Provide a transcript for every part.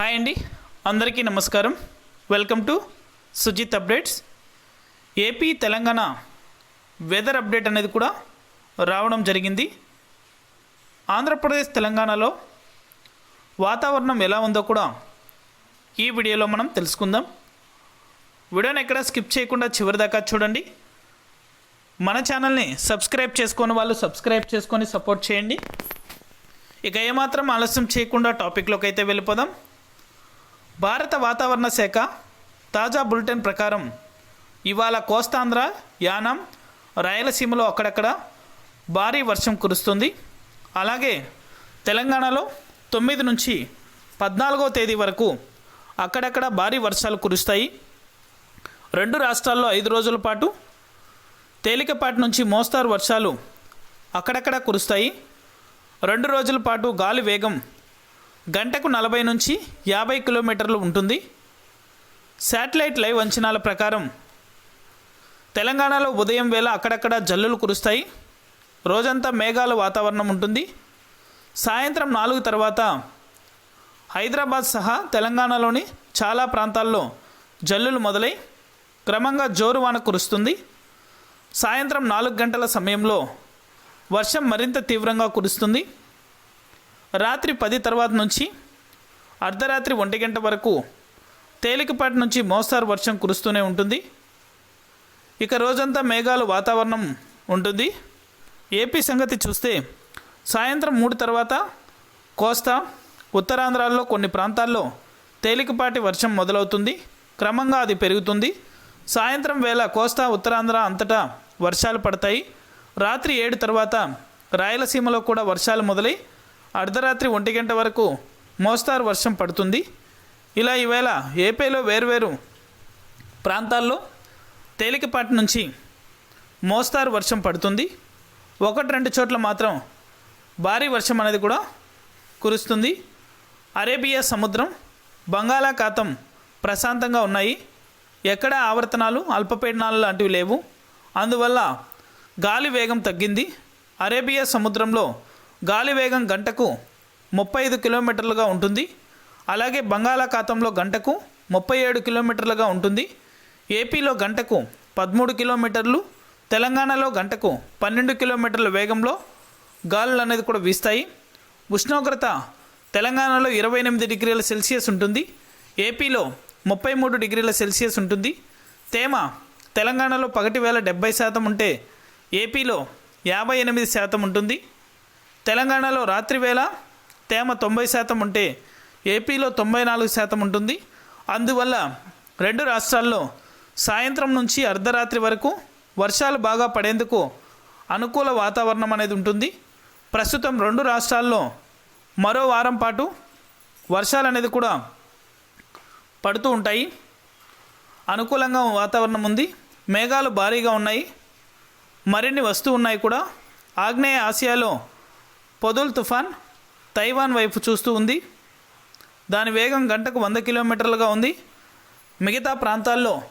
Hi అండి. అందరికీ నమస్కారం. Welcome to Sujith updates. AP Telangana weather update అనేది కూడా రావడం జరిగింది. ఆంధ్రప్రదేశ్ తెలంగాణలో వాతావరణం ఎలా ఉందో కూడా ఈ వీడియోలో మనం తెలుసుకుందాం. వీడియోని ఎక్కడ స్కిప్ చేయకుండా చివరి దాకా చూడండి. మన ఛానల్ని సబ్స్క్రైబ్ చేసుకొని వాళ్ళు సబ్స్క్రైబ్ చేసుకొని సపోర్ట్ చేయండి. ఇక ఏమాత్రం ఆలస్యం చేయకుండా టాపిక్లోకి అయితే వెళ్ళిపోదాం. భారత వాతావరణ శాఖ తాజా బులెటిన్ ప్రకారం ఇవాళ కోస్తాంధ్ర యానం రాయలసీమలో అక్కడక్కడ భారీ వర్షం కురుస్తుంది. అలాగే తెలంగాణలో తొమ్మిది నుంచి పద్నాలుగో తేదీ వరకు అక్కడక్కడ భారీ వర్షాలు కురుస్తాయి. రెండు రాష్ట్రాల్లో ఐదు రోజుల పాటు తేలికపాటి నుంచి మోస్తారు వర్షాలు అక్కడక్కడ కురుస్తాయి. రెండు రోజుల పాటు గాలి వేగం గంటకు నలభై నుంచి యాభై కిలోమీటర్లు ఉంటుంది. శాటిలైట్ లైవ్ అంచనాల ప్రకారం తెలంగాణలో ఉదయం వేళ అక్కడక్కడ జల్లులు కురుస్తాయి. రోజంతా మేఘాల వాతావరణం ఉంటుంది. సాయంత్రం నాలుగు తర్వాత హైదరాబాద్ సహా తెలంగాణలోని చాలా ప్రాంతాల్లో జల్లులు మొదలై క్రమంగా జోరు వాన కురుస్తుంది. సాయంత్రం నాలుగు గంటల సమయంలో వర్షం మరింత తీవ్రంగా కురుస్తుంది. రాత్రి పది తర్వాత నుంచి అర్ధరాత్రి ఒంటి గంట వరకు తేలికపాటి నుంచి మోస్తారు వర్షం కురుస్తూనే ఉంటుంది. ఇక రోజంతా మేఘాలు వాతావరణం ఉంటుంది. ఏపీ సంగతి చూస్తే సాయంత్రం మూడు తర్వాత కోస్తా ఉత్తరాంధ్రాల్లో కొన్ని ప్రాంతాల్లో తేలికపాటి వర్షం మొదలవుతుంది. క్రమంగా అది పెరుగుతుంది. సాయంత్రం వేళ కోస్తా ఉత్తరాంధ్ర అంతటా వర్షాలు పడతాయి. రాత్రి ఏడు తర్వాత రాయలసీమలో కూడా వర్షాలు మొదలై అర్ధరాత్రి ఒంటి గంట వరకు మోస్తారు వర్షం పడుతుంది. ఇలా ఈవేళ ఏపీలో వేర్వేరు ప్రాంతాల్లో తేలికపాటి నుంచి మోస్తారు వర్షం పడుతుంది. ఒకటి రెండు చోట్ల మాత్రం భారీ వర్షం అనేది కూడా కురుస్తుంది. అరేబియా సముద్రం బంగాళాఖాతం ప్రశాంతంగా ఉన్నాయి. ఎక్కడ ఆవర్తనాలు అల్పపీడనాలు లాంటివి లేవు. అందువల్ల గాలి వేగం తగ్గింది. అరేబియా సముద్రంలో గాలి వేగం గంటకు ముప్పై ఐదు కిలోమీటర్లుగా ఉంటుంది. అలాగే బంగాళాఖాతంలో గంటకు ముప్పై ఏడు కిలోమీటర్లుగా ఉంటుంది. ఏపీలో గంటకు పదమూడు కిలోమీటర్లు తెలంగాణలో గంటకు పన్నెండు కిలోమీటర్ల వేగంలో గాలులు అనేది కూడా వీస్తాయి. ఉష్ణోగ్రత తెలంగాణలో ఇరవై ఎనిమిది డిగ్రీల సెల్సియస్ ఉంటుంది. ఏపీలో ముప్పై మూడు డిగ్రీల సెల్సియస్ ఉంటుంది. తేమ తెలంగాణలో పగటి వేల డెబ్బై శాతం ఉంటే ఏపీలో యాభై ఎనిమిది శాతం ఉంటుంది. తెలంగాణలో రాత్రి వేళ తేమ తొంభై శాతం ఉంటే ఏపీలో తొంభై నాలుగు శాతం ఉంటుంది. అందువల్ల రెండు రాష్ట్రాల్లో సాయంత్రం నుంచి అర్ధరాత్రి వరకు వర్షాలు బాగా పడేందుకు అనుకూల వాతావరణం అనేది ఉంటుంది. ప్రస్తుతం రెండు రాష్ట్రాల్లో మరో వారం పాటు వర్షాలు అనేది కూడా పడుతూ ఉంటాయి. అనుకూలంగా వాతావరణం ఉంది. మేఘాలు భారీగా ఉన్నాయి. మరిన్ని వస్తూ ఉన్నాయి కూడా. ఆగ్నేయ ఆసియాలో పొదుల్ తుఫాన్ తైవాన్ వైపు చూస్తూ ఉంది. దాని వేగం గంటకు వంద కిలోమీటర్లుగా ఉంది. మిగతా ప్రాంతాల్లో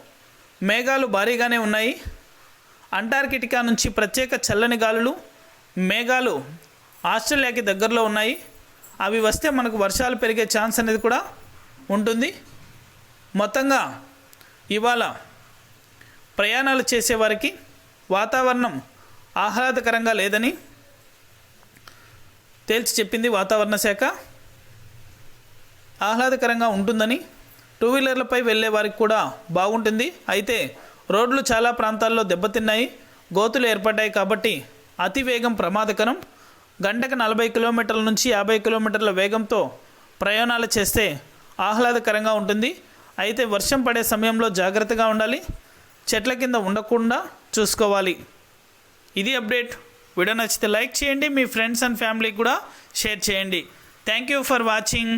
మేఘాలు భారీగానే ఉన్నాయి. అంటార్కిటికా నుంచి ప్రత్యేక చల్లని గాలులు మేఘాలు ఆస్ట్రేలియాకి దగ్గరలో ఉన్నాయి. అవి వస్తే మనకు వర్షాలు పెరిగే ఛాన్స్ అనేది కూడా ఉంటుంది. మొత్తంగా ఇవాళ ప్రయాణాలు చేసేవారికి వాతావరణం ఆహ్లాదకరంగా లేదని తేల్చి చెప్పింది వాతావరణ శాఖ. ఆహ్లాదకరంగా ఉంటుందని టూ వీలర్లపై వెళ్ళే వారికి కూడా బాగుంటుంది. అయితే రోడ్లు చాలా ప్రాంతాల్లో దెబ్బతిన్నాయి గోతులు ఏర్పడ్డాయి కాబట్టి అతి వేగం ప్రమాదకరం. గంటకు నలభై కిలోమీటర్ల నుంచి యాభై కిలోమీటర్ల వేగంతో ప్రయాణాలు చేస్తే ఆహ్లాదకరంగా ఉంటుంది. అయితే వర్షం పడే సమయంలో జాగ్రత్తగా ఉండాలి. చెట్ల కింద ఉండకుండా చూసుకోవాలి. ఇది అప్డేట్. వీడియో నచ్చితే లైక్ చేయండి మీ ఫ్రెండ్స్ అండ్ ఫ్యామిలీకి కూడా షేర్ చేయండి. Thank you for watching